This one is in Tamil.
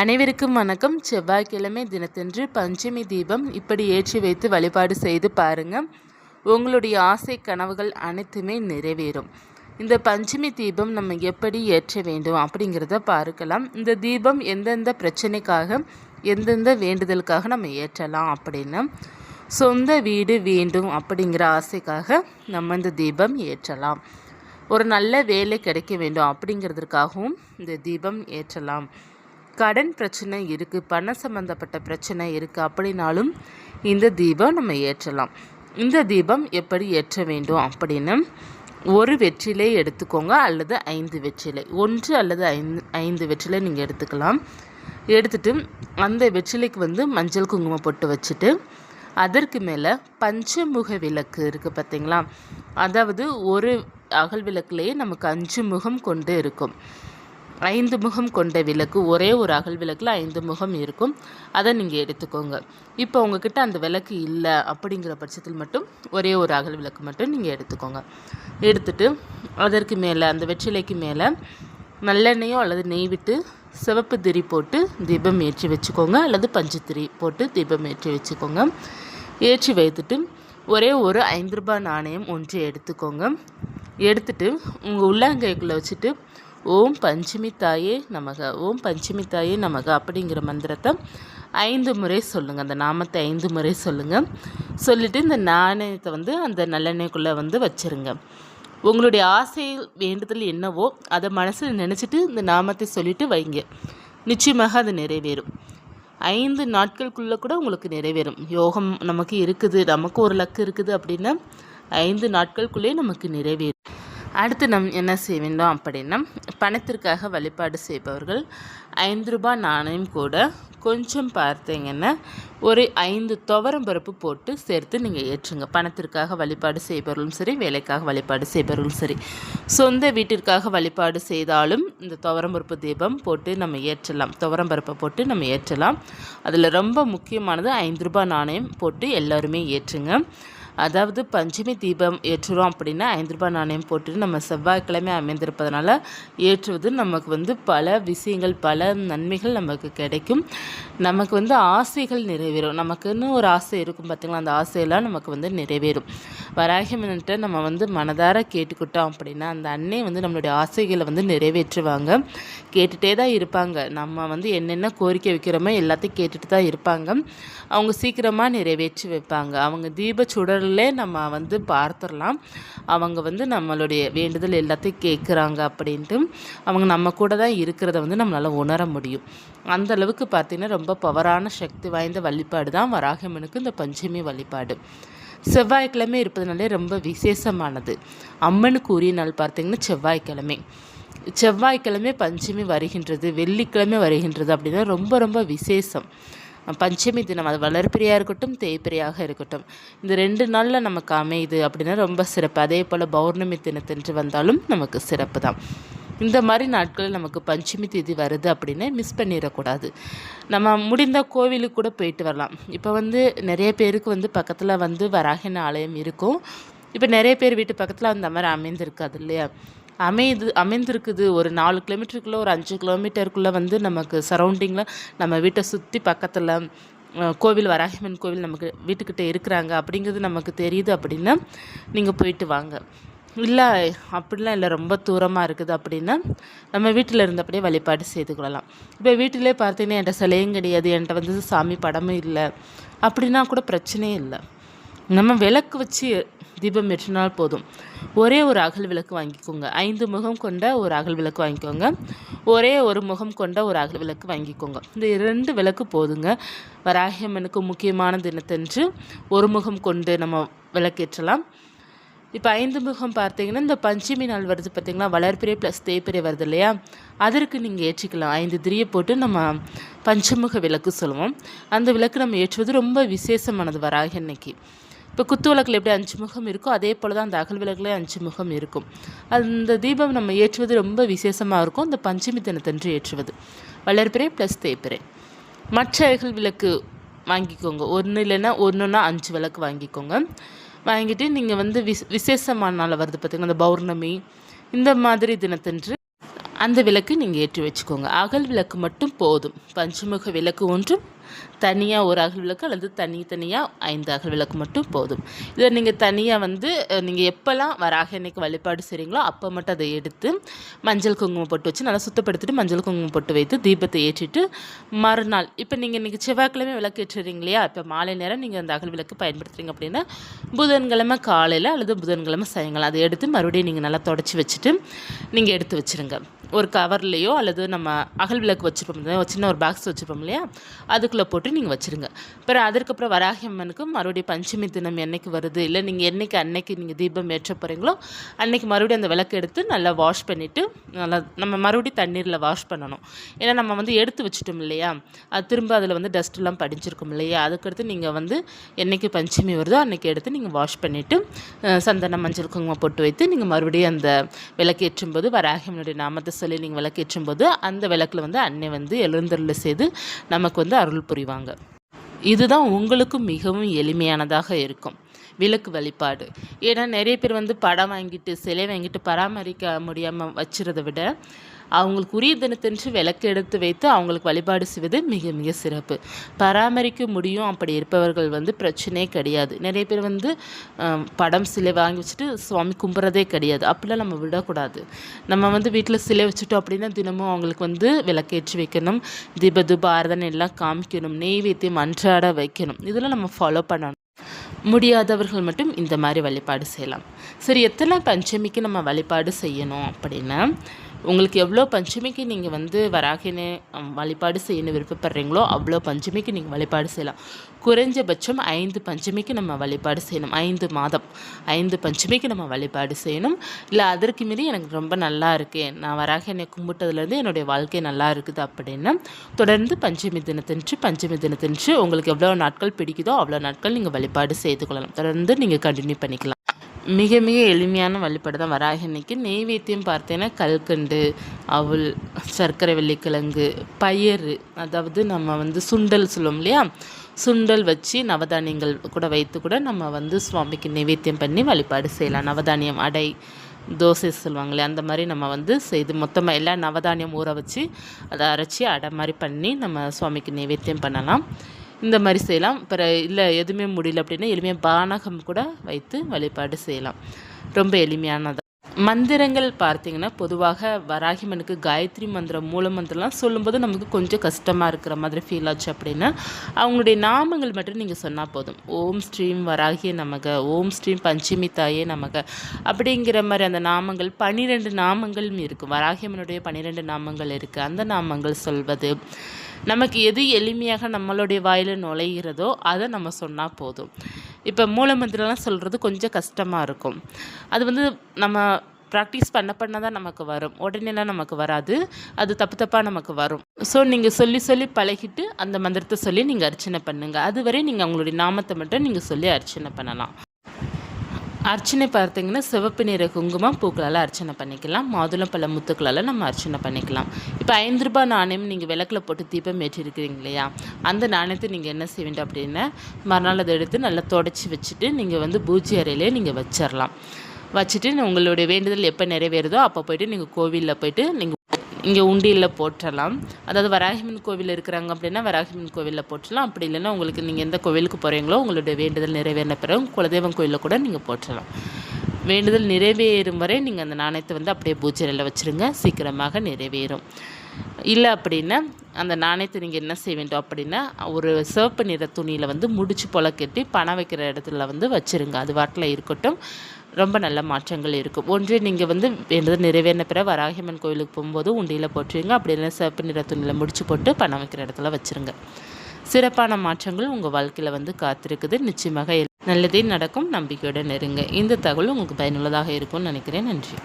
அனைவருக்கும் வணக்கம். செவ்வாய்க்கிழமை தினத்தன்று பஞ்சமி தீபம் இப்படி ஏற்றி வைத்து வழிபாடு செய்து பாருங்கள் உங்களுடைய ஆசை கனவுகள் அனைத்துமே நிறைவேறும். இந்த பஞ்சமி தீபம் நம்ம எப்படி ஏற்ற வேண்டும் அப்படிங்கிறத பார்க்கலாம். இந்த தீபம் எந்தெந்த பிரச்சனைக்காக எந்தெந்த வேண்டுதலுக்காக நம்ம ஏற்றலாம் அப்படின்னு சொந்த வீடு வேண்டும் அப்படிங்கிற ஆசைக்காக நம்ம இந்த தீபம் ஏற்றலாம். ஒரு நல்ல வேலை கிடைக்க வேண்டும் அப்படிங்கிறதுக்காகவும் இந்த தீபம் ஏற்றலாம். கடன் பிரச்சனை இருக்குது பண சம்மந்தப்பட்ட பிரச்சனை இருக்குது அப்படின்னாலும் இந்த தீபம் நம்ம ஏற்றலாம். இந்த தீபம் எப்படி ஏற்ற வேண்டும் அப்படின்னு ஒரு வெற்றிலை எடுத்துக்கோங்க அல்லது ஐந்து வெற்றிலை. ஒன்று அல்லது ஐந்து ஐந்து வெற்றிலை நீங்கள் எடுத்துக்கலாம். எடுத்துட்டு அந்த வெற்றிலைக்கு வந்து மஞ்சள் குங்குமம் போட்டு வச்சுட்டு அதற்கு மேலே பஞ்சமுக விளக்கு இருக்குது பார்த்தீங்களா அதாவது ஒரு அகல் விளக்குலேயே நமக்கு அஞ்சு முகம் கொண்டு இருக்கும். ஐந்து முகம் கொண்ட விளக்கு ஒரே ஒரு அகல் விளக்கில் ஐந்து முகம் இருக்கும். அதை நீங்கள் எடுத்துக்கோங்க. இப்போ உங்ககிட்ட அந்த விளக்கு இல்லை அப்படிங்கிற பட்சத்தில் மட்டும் ஒரே ஒரு அகல் விளக்கு மட்டும் நீங்கள் எடுத்துக்கோங்க. எடுத்துட்டு அதற்கு மேலே அந்த வெற்றிலைக்கு மேலே நல்லெண்ணெயோ அல்லது நெய் விட்டு சிவப்பு திரி போட்டு தீபம் ஏற்றி வச்சுக்கோங்க. அல்லது பஞ்சு திரி போட்டு தீபம் ஏற்றி வச்சுக்கோங்க. ஏற்றி வைத்துட்டு ஒரே ஒரு ஐந்து ரூபாய் நாணயம் ஒன்று எடுத்துக்கோங்க. எடுத்துட்டு உங்கள் உள்ளங்கைக்குள்ளே வச்சுட்டு ஓம் பஞ்சமி தாயே நமக ஓம் பஞ்சமி தாயே நமக அப்படிங்கிற மந்திரத்தை ஐந்து முறை சொல்லுங்கள் அந்த நாமத்தை ஐந்து முறை சொல்லுங்கள் சொல்லிவிட்டு இந்த நாணயத்தை வந்து அந்த நல்லெண்ணெய்க்குள்ளே வந்து வச்சுருங்க. உங்களுடைய ஆசை வேண்டுதல் என்னவோ அதை மனசில் நினச்சிட்டு இந்த நாமத்தை சொல்லிவிட்டு வைங்க. நிச்சயமாக அது நிறைவேறும். ஐந்து நாட்களுக்குள்ளே கூட உங்களுக்கு நிறைவேறும். யோகம் நமக்கு இருக்குது நமக்கு ஒரு லக்கு இருக்குது அப்படின்னா ஐந்து நாட்களுக்குள்ளே நமக்கு நிறைவேறும். அடுத்து நம் என்ன செய்ய அப்படின்னா பணத்திற்காக வழிபாடு செய்பவர்கள் ஐந்து ரூபாய் நாணயம் கூட கொஞ்சம் பார்த்தீங்கன்னா ஒரு ஐந்து துவரம் பருப்பு போட்டு சேர்த்து நீங்கள் ஏற்றுங்க. பணத்திற்காக வழிபாடு செய்பவர்களும் சரி வேலைக்காக வழிபாடு செய்பவர்களும் சரி. சொந்த வீட்டிற்காக வழிபாடு செய்தாலும் இந்த துவரம் பருப்பு தீபம் போட்டு நம்ம ஏற்றலாம். துவரம் பருப்பை போட்டு நம்ம ஏற்றலாம். அதில் ரொம்ப முக்கியமானது ஐந்து ரூபாய் நாணயம் போட்டு எல்லோருமே ஏற்றுங்க. அதாவது பஞ்சமி தீபம் ஏற்றுறோம் அப்படின்னா ஐந்து ரூபாய் நாணயம் போட்டு நம்ம செவ்வாய்க்கிழமை அமைந்திருப்பதனால ஏற்றுவது நமக்கு வந்து பல விஷயங்கள் பல நன்மைகள் நமக்கு கிடைக்கும். நமக்கு வந்து ஆசைகள் நிறைவேறும். நமக்குன்னு ஒரு ஆசை இருக்கும் பார்த்திங்களா அந்த ஆசையெல்லாம் நமக்கு வந்து நிறைவேறும். வராகிமன்ட்ட நம்ம வந்து மனதார கேட்டுக்கிட்டோம் அப்படின்னா அந்த அன்னை வந்து நம்மளுடைய ஆசைகளை வந்து நிறைவேற்றுவாங்க. கேட்டுகிட்டே தான் இருப்பாங்க. நம்ம வந்து என்னென்ன கோரிக்கை வைக்கிறோமோ எல்லாத்தையும் கேட்டுட்டு தான் இருப்பாங்க. அவங்க சீக்கிரமாக நிறைவேற்றி வைப்பாங்க. அவங்க தீப குரல்லே நம்ம வந்து பார்த்துடலாம். அவங்க வந்து நம்மளுடைய வேண்டுதல் எல்லாத்தையும் கேட்குறாங்க அப்படின்ட்டு அவங்க நம்ம கூட தான் இருக்கிறத வந்து நம்மளால் உணர முடியும். அந்த அளவுக்கு பார்த்திங்கன்னா ரொம்ப பவரான சக்தி வாய்ந்த வழிபாடு தான் வராகமனுக்கு இந்த பஞ்சமி வழிபாடு. செவ்வாய்க்கிழமை இருப்பதுனாலே ரொம்ப விசேஷமானது. அம்மனுக்கு உரிய நாள் பார்த்திங்கன்னா செவ்வாய்க்கிழமை. செவ்வாய்க்கிழமை பஞ்சமி வருகின்றது வெள்ளிக்கிழமை வருகின்றது அப்படின்னா ரொம்ப ரொம்ப விசேஷம். பஞ்சமி தினம் அது வளர்ப்பிரியாக இருக்கட்டும் தேய்பிரியாக இருக்கட்டும். இந்த ரெண்டு நாளில் நமக்கு அமையுது அப்படின்னா ரொம்ப சிறப்பு. அதே போல் பௌர்ணமி தினத்தன்று வந்தாலும் நமக்கு சிறப்பு தான். இந்த மாதிரி நாட்களில் நமக்கு பஞ்சமி தேதி வருது அப்படின்னு மிஸ் பண்ணிடக்கூடாது. நம்ம முடிந்த கோவிலுக்கு கூட போயிட்டு வரலாம். இப்போ வந்து நிறைய பேருக்கு வந்து பக்கத்தில் வந்து வராகின ஆலயம் இருக்கும். இப்போ நிறைய பேர் வீட்டு பக்கத்தில் அந்த மாதிரி அமைந்திருக்காது இல்லையா? அமைது அமைந்திருக்குது. ஒரு நாலு கிலோமீட்டருக்குள்ளே ஒரு அஞ்சு கிலோமீட்டருக்குள்ளே வந்து நமக்கு சரௌண்டிங்கில் நம்ம வீட்டை சுற்றி பக்கத்தில் கோவில் வராகிமன் கோவில் நமக்கு வீட்டுக்கிட்ட இருக்கிறாங்க. அப்படிங்கிறது நமக்கு தெரியுது அப்படின்னா நீங்கள் போயிட்டு வாங்க. இல்லை அப்படிலாம் இல்லை. ரொம்ப தூரமாக இருக்குது அப்படின்னா நம்ம வீட்டில் இருந்தபடியே வழிபாடு செய்து கொள்ளலாம். இப்போ வீட்டிலே பார்த்தீங்கன்னா என்கிட்ட சிலையும் கிடையாது. என்கிட்ட வந்து சாமி படமும் இல்லை. அப்படின்னா கூட பிரச்சனையே இல்லை. நம்ம விளக்கு வச்சு தீபம் ஏற்றினால் போதும். ஒரே ஒரு அகல் விளக்கு வாங்கிக்கோங்க. ஐந்து முகம் கொண்ட ஒரு அகல் விளக்கு வாங்கிக்கோங்க. ஒரே ஒரு முகம் கொண்ட ஒரு அகல் விளக்கு வாங்கிக்கோங்க. இந்த இரண்டு விளக்கு போதுங்க. வராகியம்மனுக்கு முக்கியமான தினத்தன்று ஒரு முகம் கொண்டு நம்ம விளக்கேற்றலாம். இப்போ ஐந்து முகம் பார்த்தீங்கன்னா இந்த பஞ்சமி நாள் வருது பார்த்திங்கன்னா வளர்ப்பிரை ப்ளஸ் தேய்பிரை வருது இல்லையா? அதற்கு நீங்கள் ஏற்றிக்கலாம். ஐந்து திரியை போட்டு நம்ம பஞ்சமுக விளக்கு சொல்லுவோம். அந்த விளக்கு நம்ம ஏற்றுவது ரொம்ப விசேஷமானது வராக இன்னைக்கு இப்போ குத்து விளக்கில் எப்படி அஞ்சு முகம் இருக்கோ அதே போல் தான் அந்த அகல் விளக்குலேயே அஞ்சு முகம் இருக்கும். அந்த தீபம் நம்ம ஏற்றுவது ரொம்ப விசேஷமாக இருக்கும். அந்த பஞ்சமி தினத்தன்று ஏற்றுவது. வளர்பிறை ப்ளஸ் தேய்பிறை மற்ற அகல் விளக்கு வாங்கிக்கோங்க. ஒன்று இல்லைன்னா ஒன்றுன்னா அஞ்சு விளக்கு வாங்கிக்கோங்க. வாங்கிட்டு நீங்கள் வந்து விஸ் விசேஷமான நாள் வருது பார்த்திங்கன்னா அந்த பௌர்ணமி இந்த மாதிரி தினத்தன்று அந்த விளக்கு நீங்கள் ஏற்றி வச்சுக்கோங்க. அகல் விளக்கு மட்டும் போதும். பஞ்சமுக விளக்கு ஒன்றும் தனியாக ஒரு அகல் விளக்கு அல்லது தனித்தனியாக ஐந்து அகல் விளக்கு மட்டும் போதும். இதை நீங்கள் தனியாக வந்து நீங்கள் எப்போல்லாம் வராக அன்னைக்கு வழிபாடு செய்கிறீங்களோ அப்போ மட்டும் அதை எடுத்து மஞ்சள் குங்குமம் போட்டு வச்சு நல்லா சுத்தப்படுத்திட்டு மஞ்சள் குங்குமம் போட்டு வைத்து தீபத்தை ஏற்றிட்டு மறுநாள் இப்போ நீங்கள் இன்றைக்கி செவ்வாய்க்கிழமை விளக்கு ஏற்றுறீங்க இல்லையா? இப்போ மாலை நேரம் நீங்கள் அந்த அகல் விளக்கு பயன்படுத்துகிறீங்க அப்படின்னா புதன்கிழமை காலையில் அல்லது புதன்கிழமை சாயங்காலம் அதை எடுத்து மறுபடியும் நீங்கள் நல்லா தொடச்சி வச்சுட்டு நீங்கள் எடுத்து வச்சுருங்க. ஒரு கவர்லேயோ அல்லது நம்ம அகல் விளக்கு வச்சுருப்போம் ஒரு சின்ன ஒரு பாக்ஸ் வச்சுருப்போம் இல்லையா? அதுக்குள்ளே போட்டு நீங்கள் வச்சுருங்க. பிறகு அதற்கப்புறம் வராகி அம்மனுக்கு மறுபடியும் பஞ்சமி தினம் என்னைக்கு வருது? இல்லை நீங்கள் என்னைக்கு அன்னைக்கு நீங்கள் தீபம் ஏற்ற போகிறீங்களோ அன்னைக்கு மறுபடியும் அந்த விளக்கு எடுத்து நல்லா வாஷ் பண்ணிவிட்டு நல்லா நம்ம மறுபடியும் தண்ணீரில் வாஷ் பண்ணணும். ஏன்னா நம்ம வந்து எடுத்து வச்சுட்டோம் இல்லையா? அது திரும்ப அதில் வந்து டஸ்ட்லாம் படிஞ்சிருக்கும் இல்லையா? அதுக்கடுத்து நீங்கள் வந்து என்னைக்கு பஞ்சமி வருதோ அன்றைக்கி எடுத்து நீங்கள் வாஷ் பண்ணிவிட்டு சந்தனம் மஞ்சள் குங்குமம் போட்டு வைத்து நீங்கள் மறுபடியும் அந்த விளக்கேற்றும் போது வராகியம்மனுடைய நாமத்தை சொல்லி நீங்கள் விளக்கேற்றும் போது அந்த விளக்கில் வந்து அன்னை வந்து எழுந்தருளை செய்து நமக்கு வந்து அருள் புரிவாங்க இதுதான் உங்களுக்கும் மிகவும் எளிமையானதாக இருக்கும். விளக்கு வழிபாடு. ஏன்னா நிறைய பேர் வந்து படம் வாங்கிட்டு சிலை வாங்கிட்டு பராமரிக்க முடியாமல் வச்சுறதை விட அவங்களுக்கு உரிய தினத்தன்று விளக்கு எடுத்து வைத்து அவங்களுக்கு வழிபாடு செய்வது மிக மிக சிறப்பு. பராமரிக்க முடியும். அப்படி இருப்பவர்கள் வந்து பிரச்சனையே கிடையாது. நிறைய பேர் வந்து படம் சிலை வாங்கி வச்சுட்டு சுவாமி கும்பிட்றதே கிடையாது. அப்படிலாம் நம்ம விடக்கூடாது. நம்ம வந்து வீட்டில் சிலை வச்சுட்டோம் அப்படின்னா தினமும் அவங்களுக்கு வந்து விளக்கேற்றி வைக்கணும். தீப தூப ஆராதனை எல்லாம் காமிக்கணும். நெய்வேத்தியம் அன்றாட வைக்கணும். இதெல்லாம் நம்ம ஃபாலோ பண்ணணும். முடியாதவர்கள் மட்டும் இந்த மாதிரி வழிபாடு செய்யலாம். சரி எத்தனை பஞ்சமிக்கு நம்ம வழிபாடு செய்யணும் அப்படின்னா உங்களுக்கு எவ்வளோ பஞ்சமிக்கு நீங்கள் வந்து வராகினு வழிபாடு செய்யணும் விருப்பப்படுறீங்களோ அவ்வளோ பஞ்சமிக்கு நீங்கள் வழிபாடு செய்யலாம். குறைஞ்சபட்சம் ஐந்து பஞ்சமிக்கு நம்ம வழிபாடு செய்யணும். ஐந்து மாதம். ஐந்து பஞ்சமிக்கு நம்ம வழிபாடு செய்யணும். இல்லை அதற்கு மீறி எனக்கு ரொம்ப நல்லா இருக்கு. நான் வராகினை கும்பிட்டதுலேருந்து என்னுடைய வாழ்க்கை நல்லா இருக்குது அப்படின்னா. தொடர்ந்து பஞ்சமி தினத்தன்று பஞ்சமி தினத்தன்று உங்களுக்கு எவ்வளோ நாட்கள் பிடிக்குதோ அவ்வளோ நாட்கள் நீங்கள் வழிபாடு செய்து கொள்ளலாம். தொடர்ந்து நீங்கள் கண்டினியூ பண்ணிக்கலாம். மிக மிக எளிமையான வழிபாடு தான் வராகி அன்னைக்கு நெய்வேத்தியம் பார்த்தீங்கன்னா கல்கண்டு அவள் சர்க்கரை வெள்ளிக்கிழங்கு பயிறு அதாவது நம்ம வந்து சுண்டல் சொல்லுவோம் இல்லையா? சுண்டல் வச்சு நவதானியங்கள் கூட வைத்து கூட நம்ம வந்து சுவாமிக்கு நைவேத்தியம் பண்ணி வழிபாடு செய்யலாம். நவதானியம் அடை தோசை சொல்லுவாங்களே அந்த மாதிரி நம்ம வந்து செய்து மொத்தமாக எல்லா நவதானியம் ஊற வச்சு அதை அரைச்சி அடை மாதிரி பண்ணி நம்ம சுவாமிக்கு நைவேத்தியம் பண்ணலாம். இந்த மாதிரி செய்யலாம். பிற இல்லை எதுவுமே முடியல அப்படின்னா எளிமையாக பானகம் கூட வைத்து வழிபாடு செய்யலாம். ரொம்ப எளிமையானது. மந்திரங்கள் பார்த்தீங்கன்னா பொதுவாக வராகிமனுக்கு காயத்ரி மந்திரம் மூல மந்திரம்லாம் சொல்லும்போது நமக்கு கொஞ்சம் கஷ்டமாக இருக்கிற மாதிரி ஃபீல் ஆச்சு அப்படின்னா அவங்களுடைய நாமங்கள் மட்டும் நீங்கள் சொன்னால் போதும். ஓம் ஸ்ரீம் வராகிய நமக ஓம் ஸ்ரீம் பஞ்சமி தாயே நமக அப்படிங்கிற மாதிரி அந்த நாமங்கள் பன்னிரெண்டு நாமங்கள் இருக்குது வராகியம்மனுடைய பன்னிரெண்டு நாமங்கள் இருக்குது அந்த நாமங்கள் சொல்வது நமக்கு எது எளிமையாக நம்மளுடைய வாயில் நுழைகிறதோ அதை நம்ம சொன்னால் போதும். இப்போ மூலமந்திரம்லாம் சொல்கிறது கொஞ்சம் கஷ்டமாக இருக்கும். அது வந்து நம்ம ப்ராக்டிஸ் பண்ண பண்ண தான் நமக்கு வரும். உடனேலாம் நமக்கு வராது. அது தப்பு தப்பாக நமக்கு வரும். ஸோ நீங்கள் சொல்லி சொல்லி பழகிட்டு அந்த மந்திரத்தை சொல்லி நீங்கள் அர்ச்சனை பண்ணுங்கள் அதுவரை நீங்கள் அவங்களுடைய நாமத்தை மட்டும் நீங்கள் சொல்லி அர்ச்சனை பண்ணலாம். அர்ச்சனை பார்த்தீங்கன்னா சிவப்பு நிற குங்குமம் பூக்களால் அர்ச்சனை பண்ணிக்கலாம். மாதுளம் பழ முத்துக்களால் நம்ம அர்ச்சனை பண்ணிக்கலாம். இப்போ ஐந்து ரூபாய் நாணயம் நீங்கள் விளக்கில் போட்டு தீபம் ஏற்றிருக்கிறீங்க இல்லையா? அந்த நாணயத்தை நீங்கள் என்ன செய்வீங்க அப்படின்னா மறுநாள் அதை எடுத்து நல்லா தொடச்சி வச்சுட்டு நீங்கள் வந்து பூஜை அறையிலே நீங்கள் வச்சிடலாம் வச்சுட்டு உங்களுடைய வேண்டுதல் எப்போ நிறைவேறுதோ அப்போ போயிட்டு நீங்கள் கோவிலில் போயிட்டு நீங்கள் இங்கே உண்டியில் போற்றலாம். அதாவது வராகிமன் கோவில் இருக்கிறாங்க அப்படின்னா வராகிமன் கோவிலில் போற்றலாம். அப்படி இல்லைன்னா உங்களுக்கு நீங்கள் எந்த கோவிலுக்கு போகிறீங்களோ உங்களுடைய வேண்டுதல் நிறைவேறின பிறகு குலதெய்வம் கோயிலில் கூட நீங்கள் போற்றலாம். வேண்டுதல் நிறைவேறும் வரை நீங்கள் அந்த நாணயத்தை வந்து அப்படியே பூஜையில் வச்சுருங்க. சீக்கிரமாக நிறைவேறும். இல்லை அப்படின்னா அந்த நாணயத்தை நீங்கள் என்ன செய்ய வேண்டும் அப்படின்னா ஒரு சிவப்பு நிற துணியில் வந்து முடிச்சு போல கட்டி பணம் வைக்கிற இடத்துல வந்து வச்சுருங்க. அது வாட்டில் இருக்கட்டும். ரொம்ப நல்ல மாற்றங்கள் இருக்கும். ஒன்று நீங்கள் வந்து வேண்டுதல் நிறைவேறின பிற வராகியம்மன் கோயிலுக்கு போகும்போது உண்டியில் போட்டுருங்க. அப்படி இல்லைன்னா சிவப்பு நிற துணியில் முடிச்சு போட்டு பணம் வைக்கிற இடத்துல வச்சுருங்க. சிறப்பான மாற்றங்கள் உங்கள் வாழ்க்கையில் வந்து காத்திருக்குது. நிச்சயமாக நல்லதே நடக்கும். நம்பிக்கையுடன் இருங்க இந்த தகவல் உங்களுக்கு பயனுள்ளதாக இருக்கும்னு நினைக்கிறேன். நன்றி.